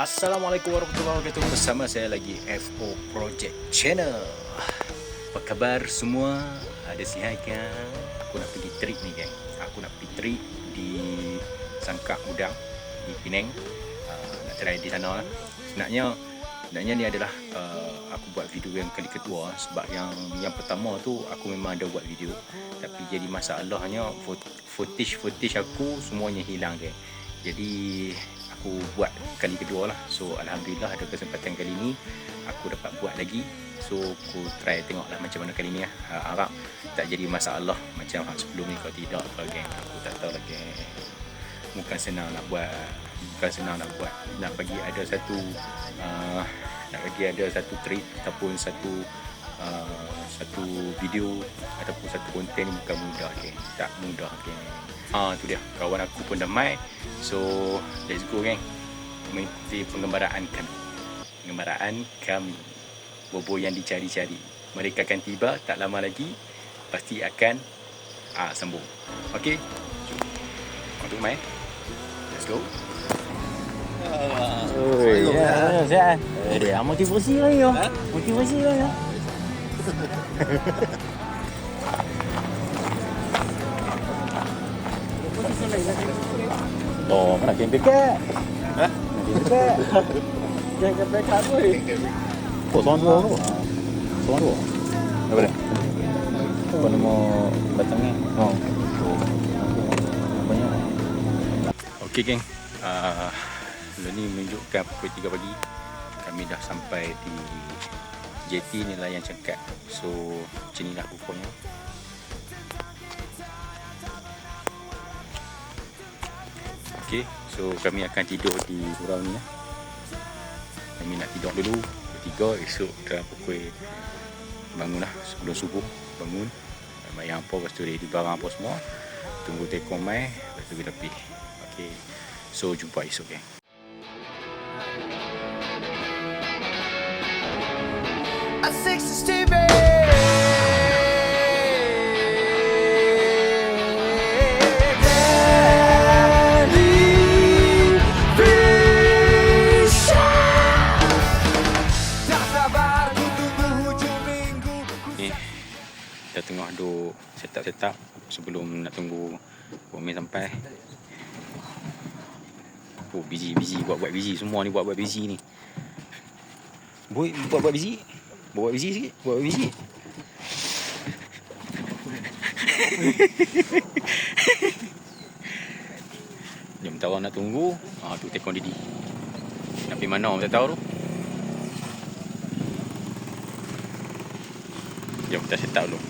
Assalamualaikum warahmatullahi wabarakatuh. Bersama saya lagi FO Project Channel. Apa khabar semua? Ada sihat kan? Aku nak pergi trip ni geng. Aku nak pergi trip di Sangkak Udang Di Penang. Uh, Nak try di sana. Lah Sebenarnya Sebenarnya ni adalah uh, Aku buat video yang kali kedua. Sebab yang yang pertama tu Aku memang ada buat video. Tapi jadi masalahnya Footage-footage aku Semuanya hilang geng. Jadi aku buat kali kedua lah. So Alhamdulillah ada kesempatan kali ni aku dapat buat lagi. So aku try tengok lah macam mana kali ni lah. Uh, harap tak jadi masalah macam hak sebelum ni. Kalau tidak apa geng aku tak tahu lagi bukan senang nak buat bukan senang nak buat. Nak bagi ada satu uh, nak bagi ada satu trip ataupun satu satu video ataupun satu konten ni bukan mudah geng tak mudah geng Ah tu dia kawan aku pun dah mai. So let's go geng. Mengikuti penggembaraan kami. Penggembaraan kami. Bobo yang dicari-cari. Mereka akan tiba tak lama lagi. Pasti akan ah sambung. Okey. Jom. Untuk mai. Let's go. Oh, ya. Eh, dia motivasi lah ya. Motivasi lah ya. Oh, mana kena dekat? Ha? Kena dekat. Jangan kena dekat tu. Dua tu? Soan dua? Apa dia? Apa nama batangnya? Oh. Banyak. Okey geng. Uh, Sebelum ni menunjukkan pukul 3 pagi Kami dah sampai di JT Nelayan Cengkat So macam ni lah rupanya Okey, so kami akan tidur di surau ni lah. Kami nak tidur dulu Tiga esok dalam pukul Bangun lah sebelum subuh Bangun. Bayang apa Lepas tu ready barang apa semua. Tunggu tekong mai Lepas tu kita pergi. Okay So jumpa esok geng A 60s TV. Dari Fisha. Tak sabar ku tunggu hujung minggu. Okay Kita tengah duk Setup-setup Sebelum nak tunggu Komen sampai Oh busy busy Buat-buat busy Semua ni buat-buat busy ni Boy buat-buat busy Buat-buat busy sikit Buat-buat busy Jom tahu nak tunggu. Ah, tu tekong Didi. Nak pergi mana? Orang tak tahu tu. Jom kita set up dulu.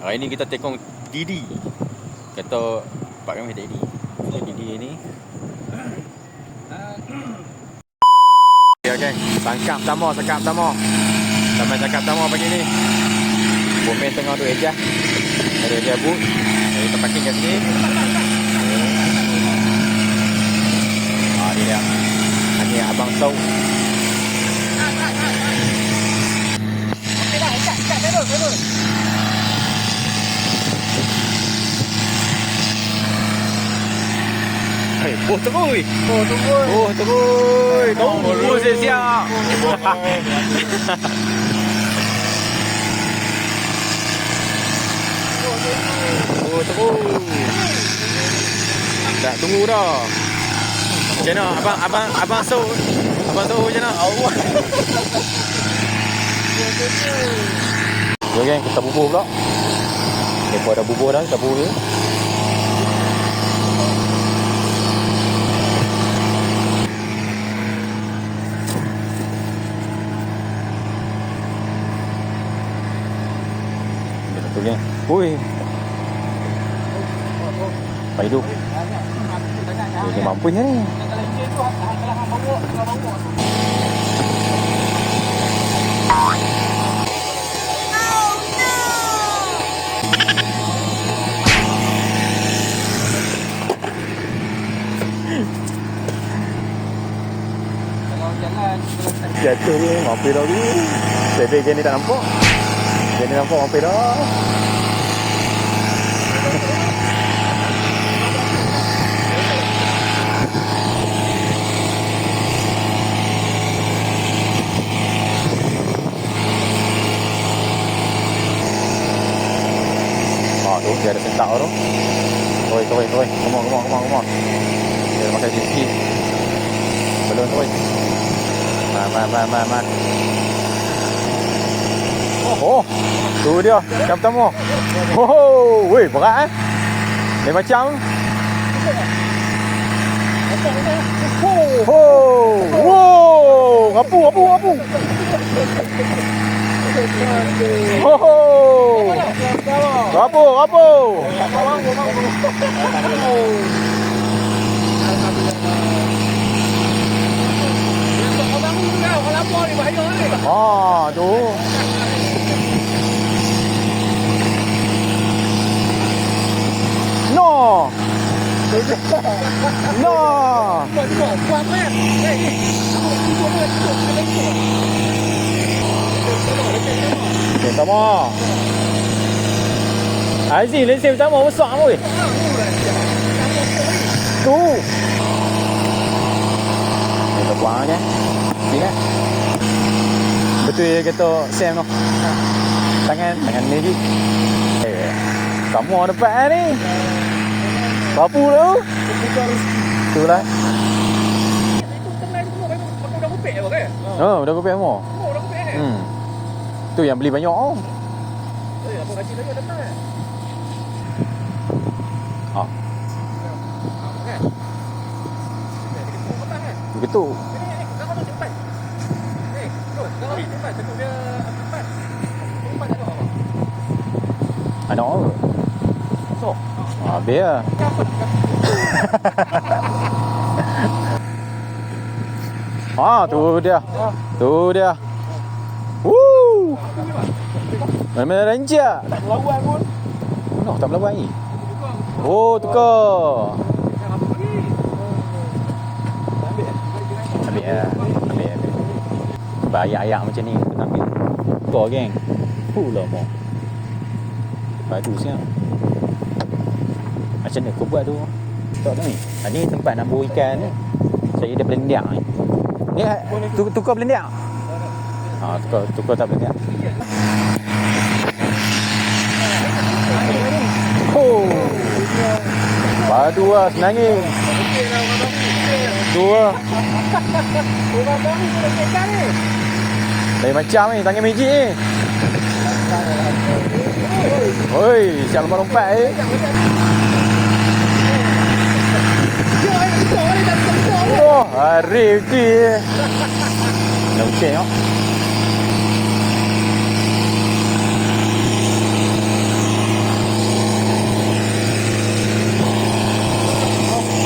Hari ni kita tekong Didi. Kata Pak kami kata Didi Didi ni Kan Sangkap pertama Sangkap pertama Sampai sangkap pertama pagi ni. Bomen tengah tu eja Ada eja but Jadi kita parking kat sini. Ah ni dia Ini Abang Sau Hei, oh terui. Oh terui. Oh terui. Tunggu siap-siap. Oh terui. Tak tunggu dah. Macam mana abang abang abang so abang so macam mana? Allah. Ya kan, kita bubuh pula. Lepas dah bubuh dah, kita bubuh dulu. Ada Ui. Pak hidup. Dia mampu ni. Jatuh dia, mampu dah tu. Sedek je ni tak nampak. Jadi nampak mampu dah. Tak tu. Oi, oi, oi. Come on, come on, come on, come on. Dia makan sikit. Belum tu, oi. Ma, ma, ma, ma, ma. Oh, tu dia. Yang pertama. Oh, weh, berat eh. Dia macam. Oh, wow, ngapu, ngapu, ngapu. Oh, ngapu, ngapu. Ah, tu. No. No. Lên Aziz lên xe pertama besar weh. Tu. Kita buang je. Sini. Betul ya kata Sam tu. Tangan, tangan ni je. Eh, kamu depan ni. Papu tu. Tu lah. Oh, udah kopi semua. Hmm. Tu yang beli banyak oh. Ah. Begitu. Anak apa? Ah, biar. ah, tu dia. Tu dia. Woo! Mana-mana ranger. Tak melawan pun. No, tak melawan ni. Oh, tukar. Ambil lah. Ambil, ambil. Bayak-ayak macam ni, kita ambil. Tukar, geng. Huh lah, mau. Padu siap. Macam mana kau buat tu? Tak tahu ni. Ha, ni tempat nak buru ikan ni. Saya ada belendiak ni. Ni tu- tukar belendiak. Ha, tukar, tukar tak belendiak. Oh. Padu lah senangin. Tu lah. Lain macam ni, tangan magic ni. Oi, siap lompat-lompat eh. Oh, hari uti. Dah uti tengok.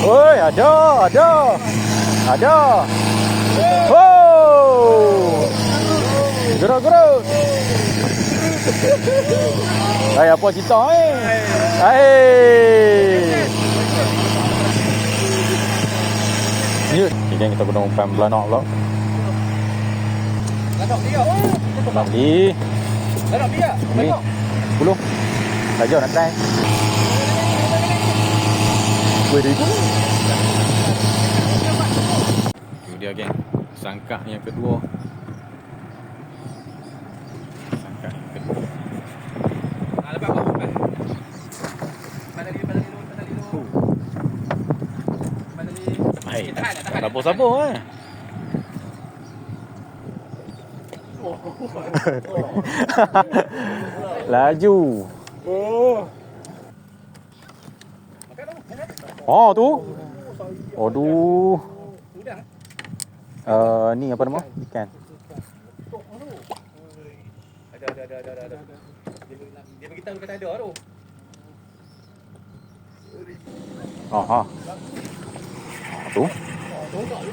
Oi, ada, ada. Ada. Oh. Gerak-gerak. Hai, apa cerita eh? Hai. Ni, ni kan kita guna umpan belanak pula. Beli. Ni. 10. Saja nak try. Weh dia. Itu dia geng. Sangkak yang kedua. Sangkak yang kedua. Sabar-sabar eh. Laju. Oh tu. Aduh. Uh, ni apa nama? Ikan. Ada, ada, ada, ada, ada. Dia, beritahu kata ada tu. Oh, ha. Ah, tu.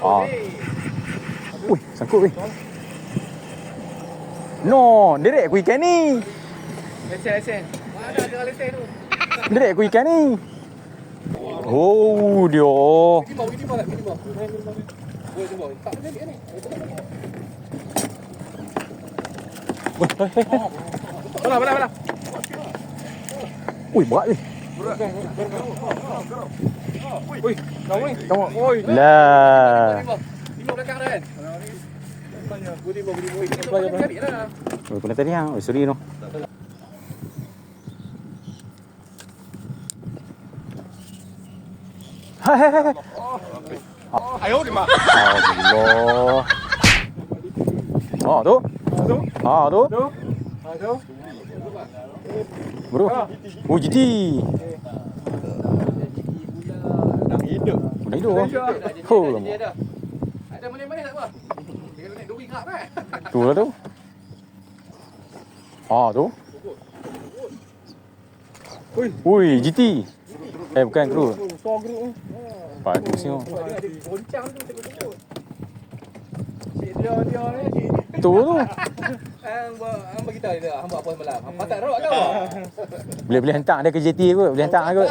Ah. Ui, sangkut weh. No, derek aku ikan ni. Lesen, lesen. Mana ada lesen tu? Derek aku ikan ni. Oh, dia. Boleh ni. Belah, belah, belah. Ui, berat. Ui, kau ni. Tengok. Oi, Lah. Lima belakang dah kan? Budi bawah, budi bawah. Kita boleh cari lah. Oh, kena tadi hang. Oh, sorry no. Hai hai hai. Ayo di mak. Allah. Oh tu. Ah tu. Bro. Oh Oh lama. Ada mana-mana tak apa? Dia naik duri kerap kan? Tu lah tu. Ah tu. Ui, GT. Eh bukan kru. Bagus ni. oh. Dia ada goncang tu tengok-tengok. Cik dia dia ni. Tu tu. Hang buat hang bagi tahu dia hang buat apa semalam. Hang patah rock kau. Boleh boleh hantar dia ke JT kot. Boleh hantar kot.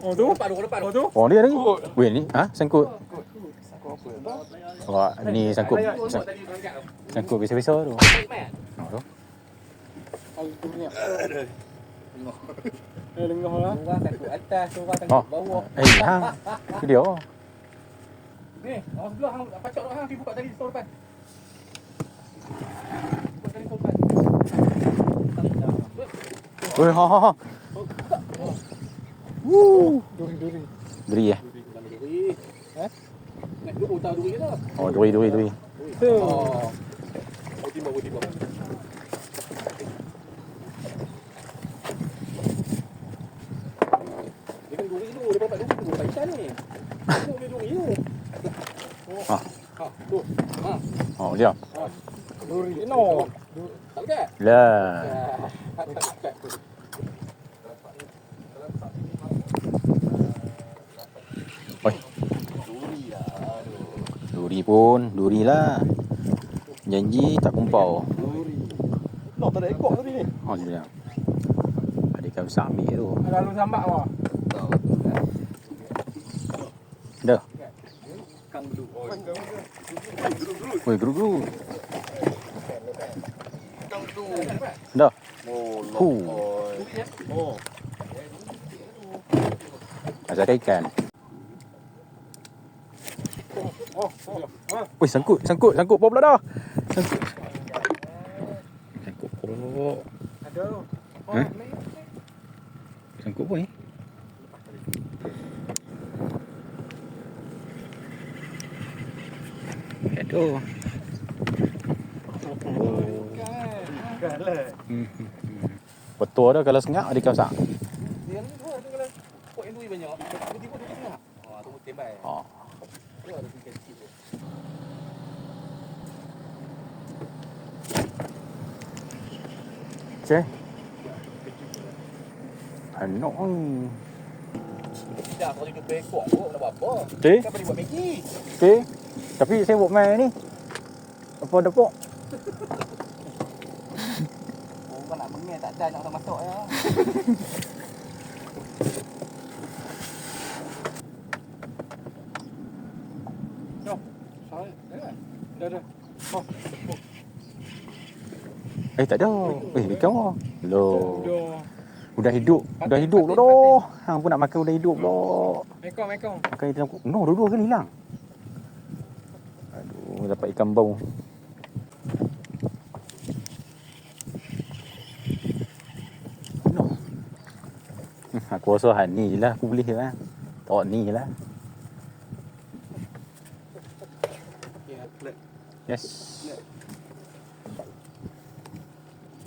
Oh tu depan tu depan tu. Oh dia lagi. Weh ni, ha? Sangkut. Wah, ni sangkut. sang- Tadi berangkat tu. Sangkut biasa-biasa tu. Baik man. Oh, tu. Orang takut atas, orang Oh. takut bawah. Eh, hang. Tu dia. Ni, orang sebelah hang pacak rock hang pergi buka tadi store depan. Weh, ha ha ha. Woo. Duri eh. Eh? Nak dulu tahu dulu kita. Oh, duri duri duri. Oh. Oh, timbang, oh, timbang. Dia kan duri tu, dia dapat duri tu, tak ikan ni. Dia duri tu. Ha. Ha, tu. Ha. Oh, dia. Duri. No. Tak dekat? Lah. Tak dekat. Oi. Duri pun, duri lah. Janji tak kumpau. No, tak ada ekor tadi ni. Oh, dia. Ada ikan besar ambil tu. Lalu sambak awak. Dah. Woi, guru guru. Dah. Hu. Oh. Masih ada ikan. Oh, oh. Ha. Woi, sangkut, sangkut, sangkut pop pula dah. Sangkut. Sangkut pop. Ada. Oh, Eh? ni. Sangkut apa ni? Aduh. Kan lah. Hmm. Betul dah kalau sengak ada ikan besar. Dia ni tu ada kalau pot yang duri banyak. Tiba-tiba duri tengah. Oh, tu tembak. Oh. Tu ada kecil tu. Cek. Anak ni. Dah kalau hidup ekor tu nak buat apa? Cek. Kan boleh buat Maggi. Okey. Tapi saya buat main ni. Apa dapur? Oh, kau nak nak masuk ya. Jom. Sorry. Dah. Dah dah. Oh. Eh tak ada. Eh ikan apa? Loh. Dah. Udah hidup. Udah hidup dah dah. Hang pun nak makan udah hidup dah. Mekong, mekong. Makan ikan No, dua-dua kan hilang. Aduh, dapat ikan bau. Aku rasa hal ni je lah aku boleh lah. Tak ni je lah. Yes.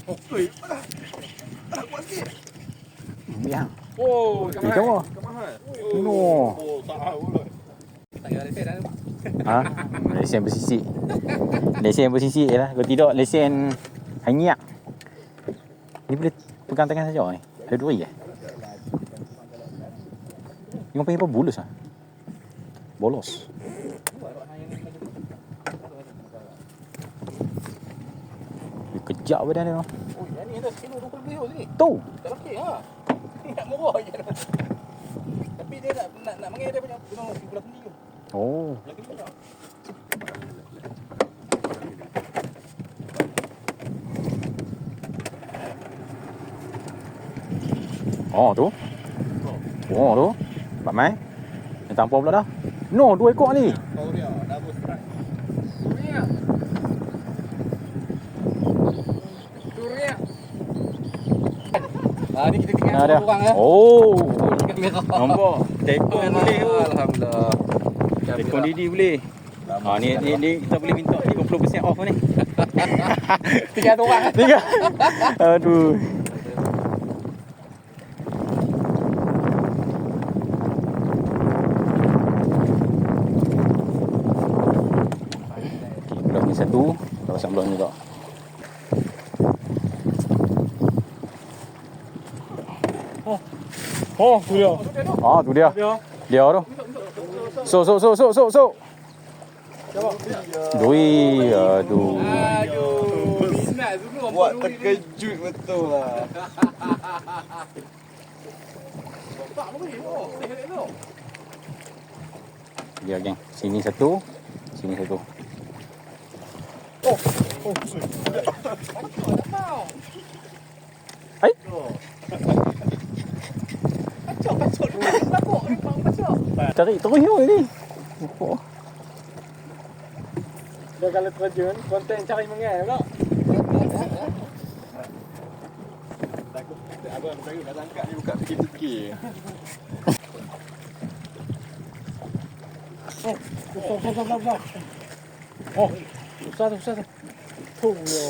Oi. Ya. Oh, Ikan apa? mahal. No. Oh, tak tahu. Tak payah lesen dah. Ha? Lesen bersisik. Lesen bersisik lah. Kalau tidak, lesen hanyak. Ni boleh pegang tangan saja ni. Ada dua je. Ni orang panggil apa? Bulus ah. Bolos. Dia kejap badan dia. Oh, yang ni dah kilo 20 lebih sini. Tu. Tak okey ha. Ni nak murah je. Tapi dia nak nak nak mengai dia punya gunung sebelah kendi tu. Oh. Kendi tak. Oh tu. Oh tu. Pak Mai. Yang tampar pula dah. No, dua ekor ni. Kau dia double strike. Suria. Suria. Ah ni kita tinggal Ada. satu orang eh. Oh. Nampak. Tekong boleh tu. Alhamdulillah. Tekong Didi boleh. Ha ni ni ni kita boleh minta 50% off ni. Tiga orang. Tiga. Aduh. Belum ni satu, kawasan belum juga. Oh, tu dia. Ah, tu dia. Dia. Tu. So so so so so so. Dui, aduh. Aduh. Minat. Buat terkejut betul lah. Oh. Dia geng. Sini satu, sini satu. Hai. Kacau. Tarik terus ni. Oh. Dia kalau terjun, konten cari mengai pula. Abang baru dah tangkap buka fikir-fikir. Besar, besar, besar, besar. Oh, besar tu, besar tu. Oh, ya.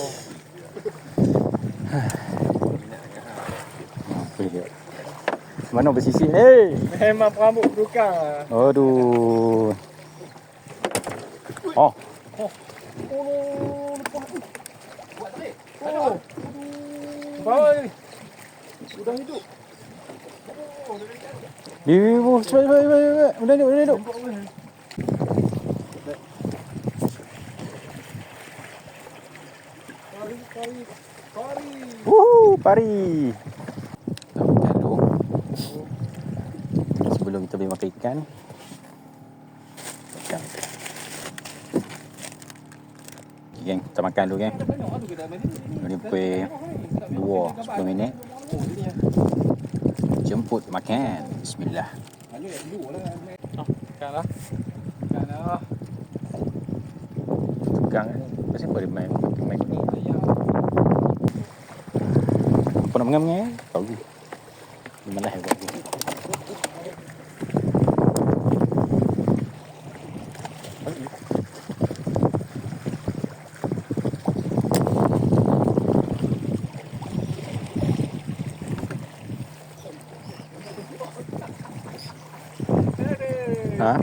Apa dia? Mana bersisik ni? Memang perambut berukang lah. Aduh. Oh, Oh. Oh. Bawah ni. Udang hidup. Bi bu, cepat cepat cepat. cepat. Udah duduk, udah duduk. Kari, kari, kari. Wuhu, pari. Kita makan dulu. Sebelum kita makan ikan. Makan. Okay, geng, kita makan dulu geng. Ni. Ni pukul 2, 10 minit. Jemput makan. Bismillah. Yang dulu lah. Ah, kan lah. Tukang ni. Pasal apa dia main, main ni? Kau nak mengang-mengang? Tahu. Dia malas buat. Ha?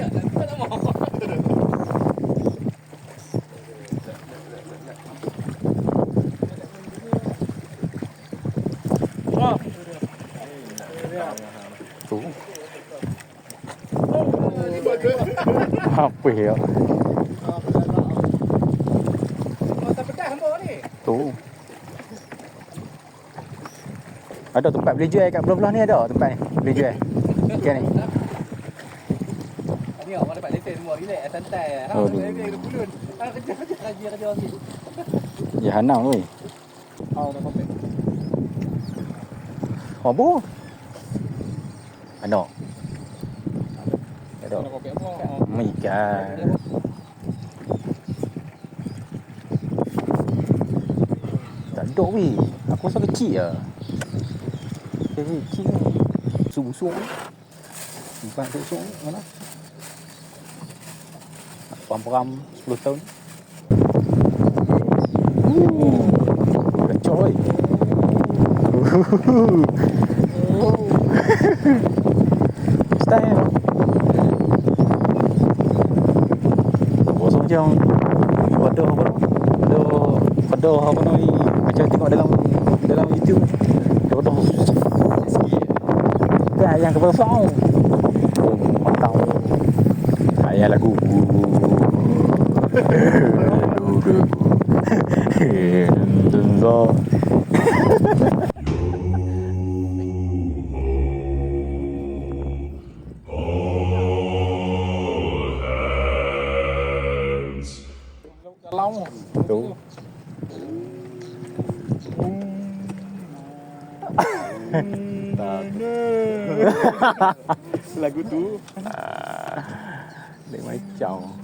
Ah. Apa ya? Ni. Tu. Ada tempat boleh jual kat belah-belah ni ada tempat ni. Boleh jual. Ikan ni. Ni orang dapat lesen semua relax santai. Ha, Oh, dia dia- dia bulan. Ha, kerja kerja kerja kerja lagi. Jahanam weh. Ha, dah sampai. Apa? Ada. Ada. Nak kopi apa? Hmm, ikan. Tak ada weh. Aku rasa kecil lah. Kecil kecil ni. Busuk-busuk ni. Bukan busuk ni. Mana? Peram-peram 10 tahun. Uh, kacau weh. Style. Rasa macam pada apa pada pada apa ni macam tengok dalam dalam YouTube pada tak yang kepala song oh, mantap ayah lagu Tentu Kalau tu Lagu tu Dia macam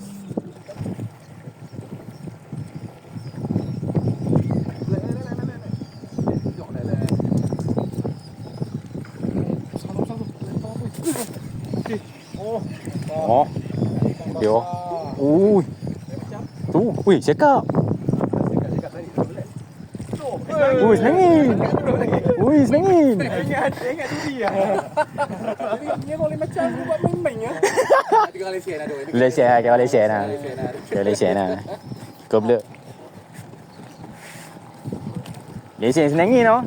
Tengok. Ui. Tu. Ui, cakap. Ui, senangin. Ui, senangin. Ingat, ingat duri lah. Jadi, dia boleh macam aku buat main-main ya. Tiga kali sian ada. Malaysia lah, kau Malaysia lah. Kau Malaysia lah. Kau belak. Malaysia senangin tau.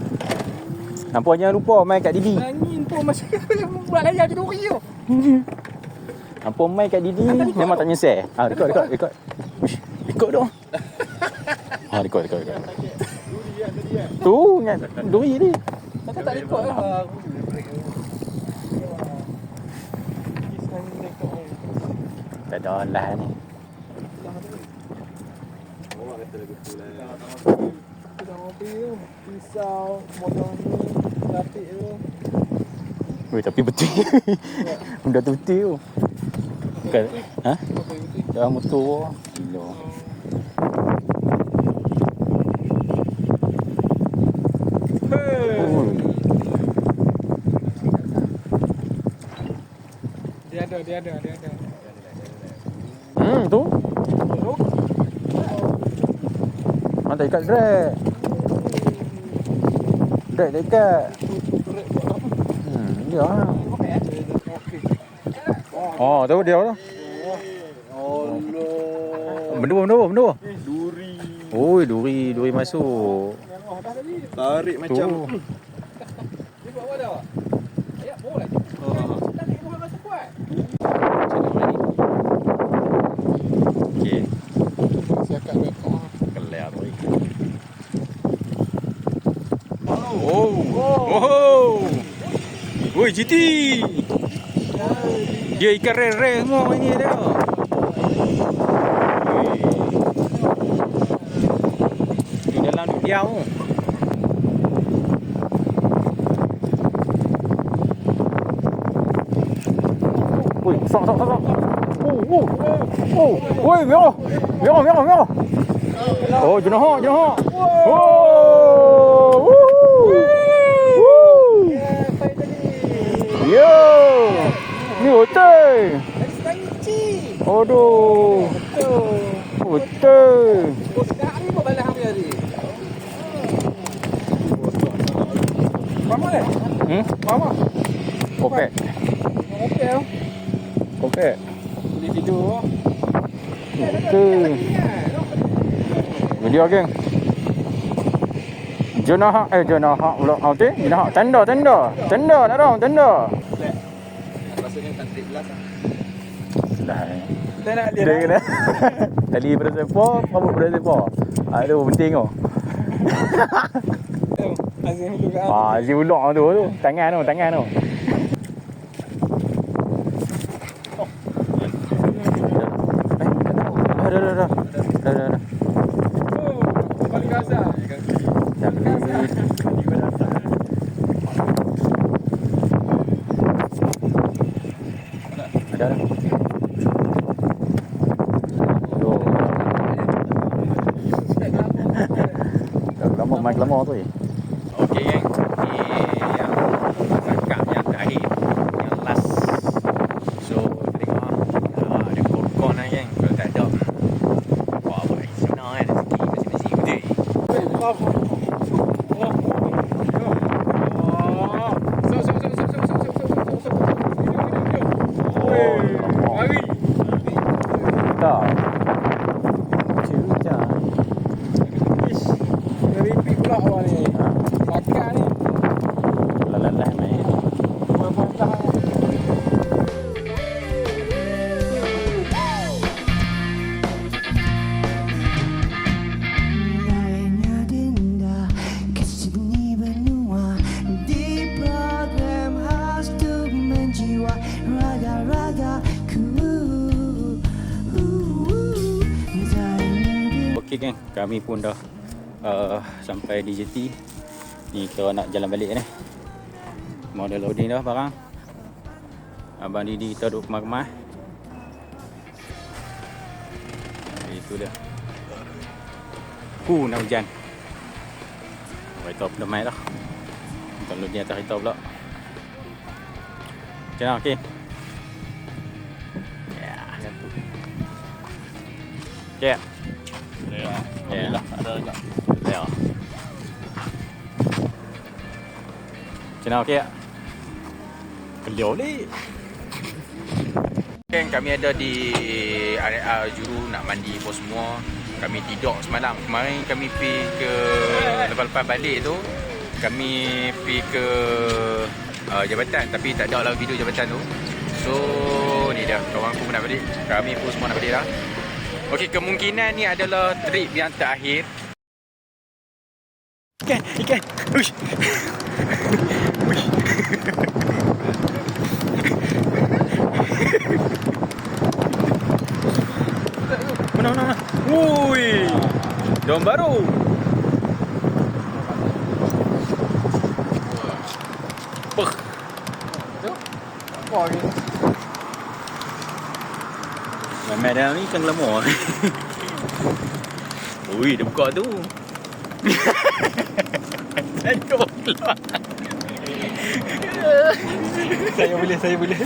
Nampak jangan lupa main kat Didi. Angin tu macam buat layar je duri tu. Nampak main kat Didi memang tak nyesel. Ah, rekod, rekod, rekod. Rekod tu. Ah, rekod, rekod, rekod. Tu, ingat duri ni. Kata tak ikut lah. Tak ada lah ni. Tu. Pisau, motor ni, lapik tu. Weh, tapi betul. Benda tu betul tu. Bukan, ha? Dalam motor. Gila. Ui. Dia ada, dia ada, dia ada. Hmm, tu. Tak ikat lah. Oh, tu dia tu. Benda apa, benda benda apa? Duri. Oi, duri, duri masuk. Tarik macam. Dia buat apa dah? Ayat boleh. Tak nak buat rasa kuat. Okey, Siakat rekod. kelar tu. Oh. Oh. Oi, GT. Dia ikan rare-rare semua ini dia. Di dalam dia tu. Ui, sok sok sok sok. Oh, oh. Oh, oi, merah. Merah, merah, merah. Oh, jenah hak, jenah hak. Oh. Woo. Woo. Yo. Ni hotel. Aduh. Hotel. Hmm? Mama. Kopek. Okey. Kopek. Boleh tidur. Hotel. Video geng. Jenah hak eh jenah hak pula. Ah, okey. Jenah hak tenda tenda. Tenda tak ada, tenda. Rasanya tak trip belas lah. Dah. eh. Dia nak dia. Dia kena Tali pada sepah Rambut pada sepah ah, Itu penting tu. Azim ah, Si ulok tu tu. Tangan tu Tangan tu. Eh, dah, dah, dah, dah. Dah, dah, kami pun dah uh, sampai di JT. Ni kita nak jalan balik ni. Model loading dah barang. Abang Didi kita duduk kemar-kemar. Itu dia. Hu nak hujan. Kereta pun dah main dah. Kita loading atas kereta pula. Macam mana okey? Ya, macam tu. Ya. Ya. Ada juga. Ya. Macam mana kek? Beliau ni. Kan kami ada di area juru nak mandi pun semua. Kami tidur semalam. Kemarin kami pergi ke lepas-lepas balik tu kami pergi ke uh, jabatan tapi tak ada lah video jabatan tu. So ni dah kawan aku pun nak balik. Kami pun semua nak balik dah. Okey, kemungkinan ni adalah trip yang terakhir. Ikan, ikan. Uish. Uish. Mana mana mana. Wui. Daun baru. Puh. Wah, ni. Memang dah ni kan lemah. Ui, dia buka tu. Keluar. Saya boleh, saya boleh.